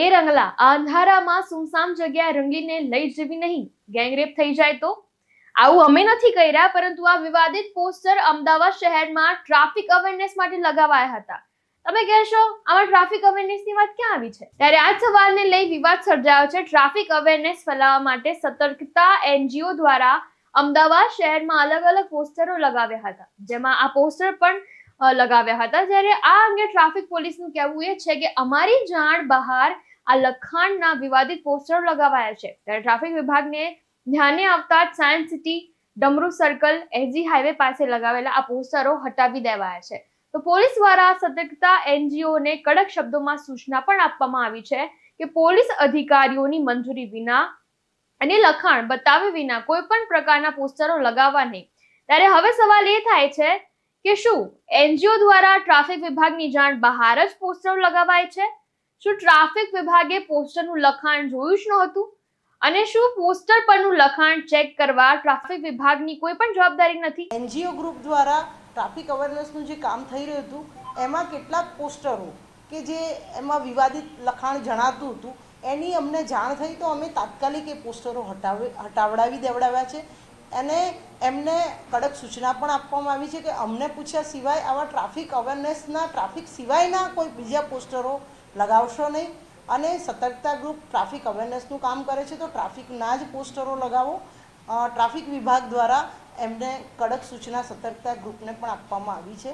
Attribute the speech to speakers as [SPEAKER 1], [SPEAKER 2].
[SPEAKER 1] એ રંગલા આ અંધારામાં સુમસામ જગ્યાએ રંગીને લઈ જવી નહીં. ગેંગરેપ થઈ જાય તો? આવું અમે નથી કર્યા, પરંતુ આ વિવાદિત પોસ્ટર અમદાવાદ શહેરમાં ટ્રાફિક અવેરનેસ માટે લગાવાયા હતા. તમે કહેશો, આમાં ટ્રાફિક અવેરનેસની વાત ક્યાં આવી છે? ત્યારે આ સવાલને લઈ વિવાદ સર્જાયો છે ટ્રાફિક અવેરનેસ ફેલાવવા માટે સતર્કતા એનજીઓ દ્વારા અમદાવાદ શહેરમાં અલગ અલગ પોસ્ટરો લગાવ્યા હતા. જેમાં આ પોસ્ટર પણ લગાવ્યા હતા. જ્યારે આ અંગે ટ્રાફિક પોલીસનું કહેવું એ છે કે અમારી જાણ બહાર આ લખાણના વિવાદિત પોસ્ટરો લગાવાયા છે. ત્યારે ટ્રાફિક વિભાગને ધ્યાને આવતા science city Damru circle SG highway પાસે લગાવેલા આ પોસ્ટરો હટાવી દેવાયા છે. તો પોલીસ દ્વારા સતર્કતા એનજીઓને કડક શબ્દોમાં સૂચના પણ આપવામાં આવી છે કે પોલીસ અધિકારીઓની મંજૂરી વિના અને લખાણ બતાવ્યા વિના કોઈ પણ પ્રકારના પોસ્ટરો લગાવવા નહીં. ત્યારે હવે સવાલ એ થાય છે કે શું એનજીઓ દ્વારા ટ્રાફિક વિભાગની જાણ બહાર જ પોસ્ટરો લગાવાય છે? શું ટ્રાફિક વિભાગે પોસ્ટરનું લખાણ જોયું જ નહોતું? અને શું પોસ્ટર પરનું લખાણ ચેક કરવા ટ્રાફિક વિભાગની કોઈ પણ જવાબદારી નથી?
[SPEAKER 2] એનજીઓ ગ્રુપ દ્વારા ટ્રાફિક અવેરનેસનું જે કામ થઈ રહ્યું હતું, એમાં કેટલાક પોસ્ટરો કે જે એમાં વિવાદિત લખાણ જણાતું હતું, એની અમને જાણ થઈ તો અમે તાત્કાલિક એ પોસ્ટરો હટાવી, હટાવડાવી દેવડાવ્યા છે. અને એમને કડક સૂચના પણ આપવામાં આવી છે કે અમને પૂછ્યા સિવાય આવા ટ્રાફિક અવેરનેસના, ટ્રાફિક સિવાયના કોઈ બીજા પોસ્ટરો લગાવશો નહીં. અને સતર્કતા ગ્રુપ ટ્રાફિક અવેરનેસનું કામ કરે છે, તો ટ્રાફિકના જ પોસ્ટરો લગાવો. ટ્રાફિક વિભાગ દ્વારા એમને કડક સૂચના સતર્કતા ગ્રુપને પણ આપવામાં આવી છે.